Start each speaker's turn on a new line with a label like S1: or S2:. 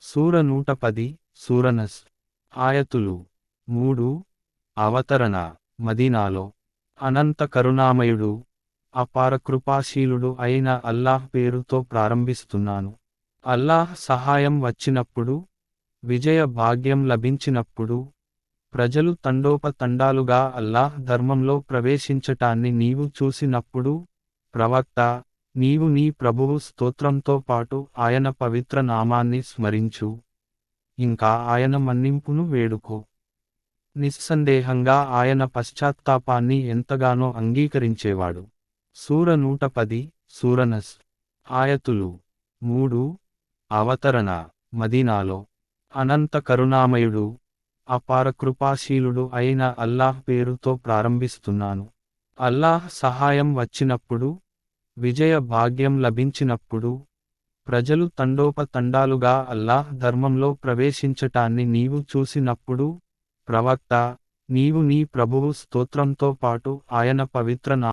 S1: సూర నూట పది సూరనస్ ఆయతులు. మూడు. అవతరణ. మదీనాలో. అనంత కరుణామయుడు. అపార కృపాశీలుడు అయిన అల్లాహ్ పేరుతో ప్రారంభిస్తున్నాను. అల్లాహ్ సహాయం వచ్చినప్పుడు విజయ భాగ్యం లభించినప్పుడు ప్రజలు తండోపతండాలుగా అల్లాహ్ ధర్మంలో ప్రవేశించటాన్ని నీవు చూసినప్పుడు ప్రవక్త నీవు నీ ప్రభువు స్తోత్రంతో పాటు ఆయన పవిత్ర నామాన్ని స్మరించు. ఇంకా ఆయన మన్నింపును వేడుకో. నిస్సందేహంగా ఆయన పశ్చాత్తాపాన్ని ఎంతగానో అంగీకరించేవాడు. సూర నూట పది సూరనస్ ఆయతులు. మూడు. అవతరణ. మదీనాలో. అనంత కరుణామయుడు. అపార కృపాశీలుడు అయిన అల్లాహ్ పేరుతో ప్రారంభిస్తున్నాను. అల్లాహ్ సహాయం వచ్చినప్పుడు విజయ భాగ్యం లభించినప్పుడు ప్రజలు తండోపతండాలుగా అల్లాహ్ ధర్మంలో ప్రవేశించటాన్ని నీవు చూసినప్పుడు ప్రవక్త నీవు నీ ప్రభువు స్తోత్రంతో పాటు ఆయన పవిత్ర నా